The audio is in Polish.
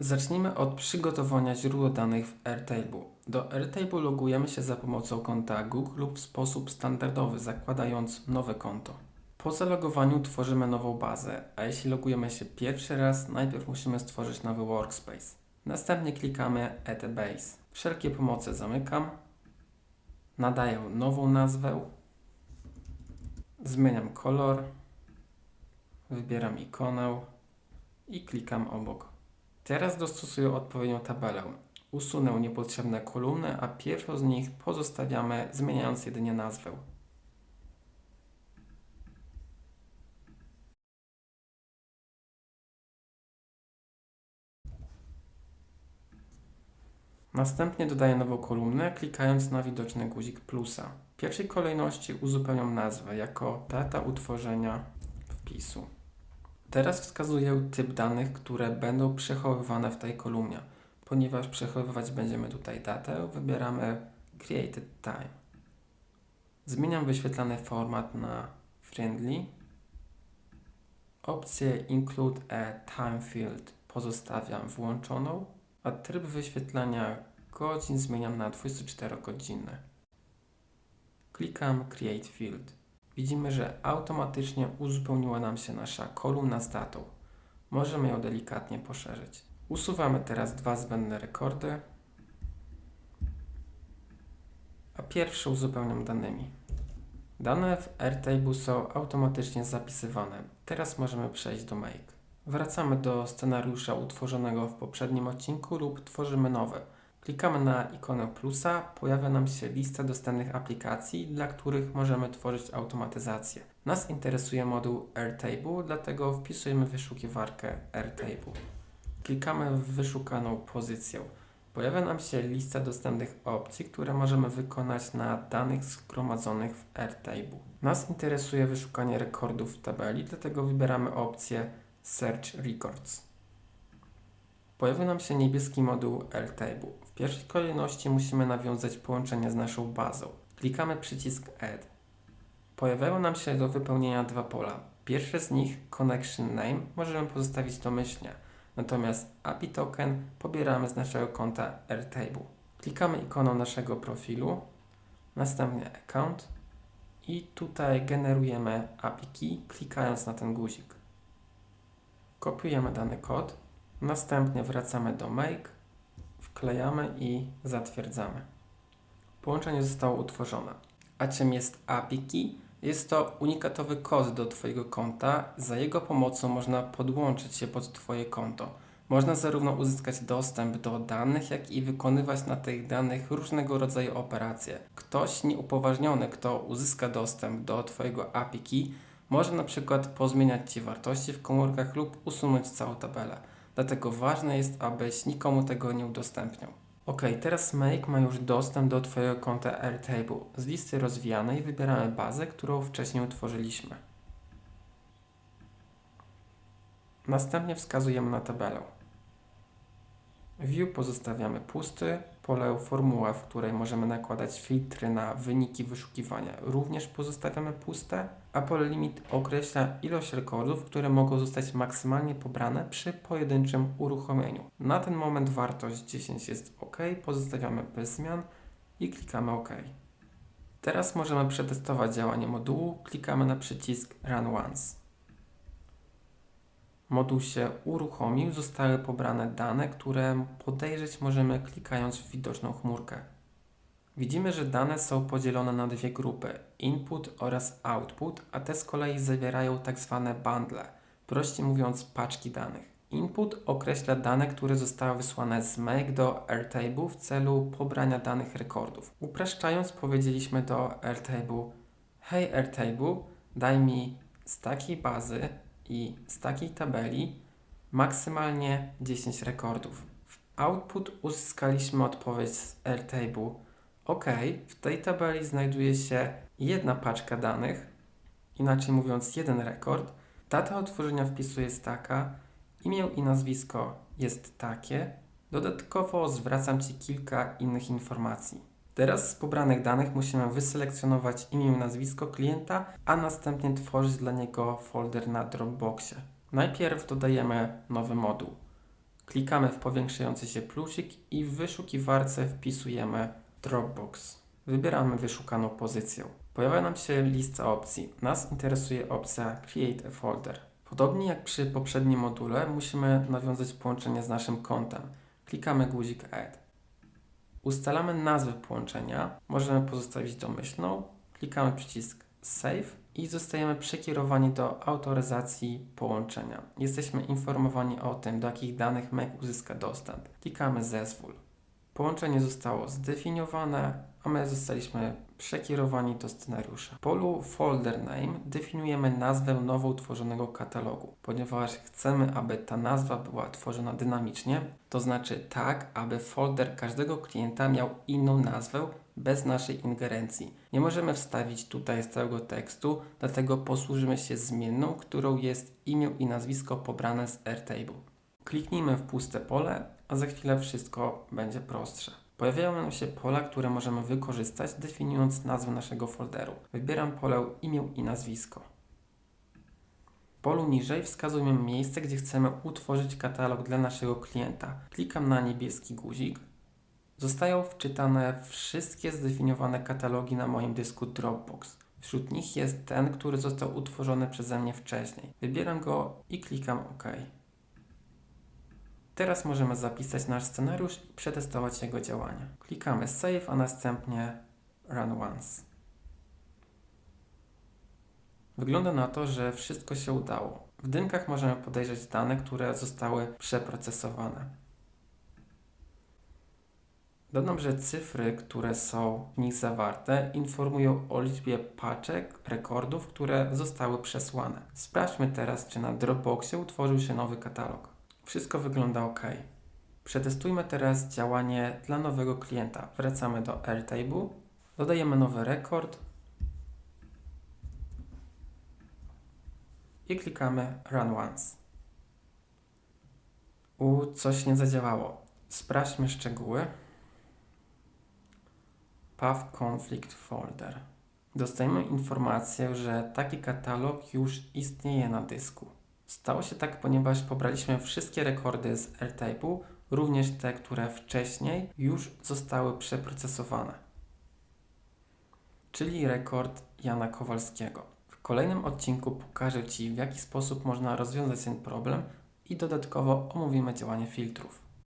Zacznijmy od przygotowania źródła danych w Airtable. Do Airtable logujemy się za pomocą konta Google lub w sposób standardowy, zakładając nowe konto. Po zalogowaniu tworzymy nową bazę, a jeśli logujemy się pierwszy raz, najpierw musimy stworzyć nowy workspace. Następnie klikamy Add a Base. Wszelkie pomoce zamykam. Nadaję nową nazwę. Zmieniam kolor. Wybieram ikonę i klikam obok. Teraz dostosuję odpowiednią tabelę. Usunę niepotrzebne kolumny, a pierwszą z nich pozostawiamy, zmieniając jedynie nazwę. Następnie dodaję nową kolumnę, klikając na widoczny guzik plusa. W pierwszej kolejności uzupełniam nazwę jako data utworzenia wpisu. Teraz wskazuję typ danych, które będą przechowywane w tej kolumnie. Ponieważ przechowywać będziemy tutaj datę, wybieramy Created Time. Zmieniam wyświetlany format na Friendly. Opcję Include a Time Field pozostawiam włączoną, a tryb wyświetlania godzin zmieniam na 24 godzinny. Klikam Create Field. Widzimy, że automatycznie uzupełniła nam się nasza kolumna z datą. Możemy ją delikatnie poszerzyć. Usuwamy teraz dwa zbędne rekordy, a pierwszy uzupełniam danymi. Dane w Airtable są automatycznie zapisywane. Teraz możemy przejść do Make. Wracamy do scenariusza utworzonego w poprzednim odcinku lub tworzymy nowe. Klikamy na ikonę plusa, pojawia nam się lista dostępnych aplikacji, dla których możemy tworzyć automatyzację. Nas interesuje moduł Airtable, dlatego wpisujemy w wyszukiwarkę Airtable. Klikamy w wyszukaną pozycję. Pojawia nam się lista dostępnych opcji, które możemy wykonać na danych zgromadzonych w Airtable. Nas interesuje wyszukanie rekordów w tabeli, dlatego wybieramy opcję Search Records. Pojawił nam się niebieski moduł Airtable. Pierwszej kolejności musimy nawiązać połączenie z naszą bazą. Klikamy przycisk Add. Pojawiają nam się do wypełnienia dwa pola. Pierwsze z nich, Connection Name, możemy pozostawić domyślnie, natomiast API Token pobieramy z naszego konta Airtable. Klikamy ikoną naszego profilu, następnie Account i tutaj generujemy API Key, klikając na ten guzik. Kopiujemy dany kod, następnie wracamy do Make, wklejamy i zatwierdzamy. Połączenie zostało utworzone. A czym jest API? Jest to unikatowy kod do Twojego konta. Za jego pomocą można podłączyć się pod Twoje konto. Można zarówno uzyskać dostęp do danych, jak i wykonywać na tych danych różnego rodzaju operacje. Ktoś nieupoważniony, kto uzyska dostęp do Twojego API może na przykład pozmieniać Ci wartości w komórkach lub usunąć całą tabelę. Dlatego ważne jest, abyś nikomu tego nie udostępniał. Ok, teraz Make ma już dostęp do Twojego konta Airtable. Z listy rozwijanej wybieramy bazę, którą wcześniej utworzyliśmy. Następnie wskazujemy na tabelę. View pozostawiamy pusty, pole formuła, w której możemy nakładać filtry na wyniki wyszukiwania również pozostawiamy puste, a pole limit określa ilość rekordów, które mogą zostać maksymalnie pobrane przy pojedynczym uruchomieniu. Na ten moment wartość 10 jest OK, pozostawiamy bez zmian i klikamy OK. Teraz możemy przetestować działanie modułu, klikamy na przycisk Run Once. Moduł się uruchomił, zostały pobrane dane, które podejrzeć możemy klikając w widoczną chmurkę. Widzimy, że dane są podzielone na dwie grupy: input oraz output, a te z kolei zawierają tak zwane bundle, prościej mówiąc paczki danych. Input określa dane, które zostały wysłane z Make do Airtable w celu pobrania danych rekordów. Upraszczając, powiedzieliśmy do Airtable: Hej Airtable, daj mi z takiej bazy i z takiej tabeli maksymalnie 10 rekordów. W output uzyskaliśmy odpowiedź z Airtable. OK, w tej tabeli znajduje się jedna paczka danych, inaczej mówiąc jeden rekord. Data otworzenia wpisu jest taka, imię i nazwisko jest takie. Dodatkowo zwracam Ci kilka innych informacji. Teraz z pobranych danych musimy wyselekcjonować imię i nazwisko klienta, a następnie tworzyć dla niego folder na Dropboxie. Najpierw dodajemy nowy moduł Klikamy w powiększający się plusik i w wyszukiwarce wpisujemy Dropbox. Wybieramy wyszukaną pozycję. Pojawia nam się lista opcji. Nas interesuje opcja Create a Folder. Podobnie jak przy poprzednim module, musimy nawiązać połączenie z naszym kontem. Klikamy guzik Add. Ustalamy nazwę połączenia. Możemy pozostawić domyślną. Klikamy przycisk Save i zostajemy przekierowani do autoryzacji połączenia. Jesteśmy informowani o tym, do jakich danych Mac uzyska dostęp. Klikamy Zezwól. Połączenie zostało zdefiniowane, a my zostaliśmy przekierowani do scenariusza. W polu Folder Name definiujemy nazwę nowo utworzonego katalogu, ponieważ chcemy, aby ta nazwa była tworzona dynamicznie, to znaczy tak, aby folder każdego klienta miał inną nazwę bez naszej ingerencji. Nie możemy wstawić tutaj stałego tekstu, dlatego posłużymy się zmienną, którą jest imię i nazwisko pobrane z Airtable. Kliknijmy w puste pole, a za chwilę wszystko będzie prostsze. Pojawiają nam się pola, które możemy wykorzystać, definiując nazwę naszego folderu. Wybieram pole imię i nazwisko. W polu niżej wskazujemy miejsce, gdzie chcemy utworzyć katalog dla naszego klienta. Klikam na niebieski guzik. Zostają wczytane wszystkie zdefiniowane katalogi na moim dysku Dropbox. Wśród nich jest ten, który został utworzony przeze mnie wcześniej. Wybieram go i klikam OK. Teraz możemy zapisać nasz scenariusz i przetestować jego działanie. Klikamy Save, a następnie Run Once. Wygląda na to, że wszystko się udało. W dynkach możemy podejrzeć dane, które zostały przeprocesowane. Dodam, że cyfry, które są w nich zawarte, informują o liczbie paczek, rekordów, które zostały przesłane. Sprawdźmy teraz, czy na Dropboxie utworzył się nowy katalog. Wszystko wygląda ok. Przetestujmy teraz działanie dla nowego klienta. Wracamy do Airtable, dodajemy nowy rekord i klikamy Run Once. U, coś nie zadziałało. Sprawdźmy szczegóły. Path Conflict Folder. Dostajemy informację, że taki katalog już istnieje na dysku. Stało się tak, ponieważ pobraliśmy wszystkie rekordy z Airtable, również te, które wcześniej już zostały przeprocesowane. Czyli rekord Jana Kowalskiego. W kolejnym odcinku pokażę Ci, w jaki sposób można rozwiązać ten problem i dodatkowo omówimy działanie filtrów.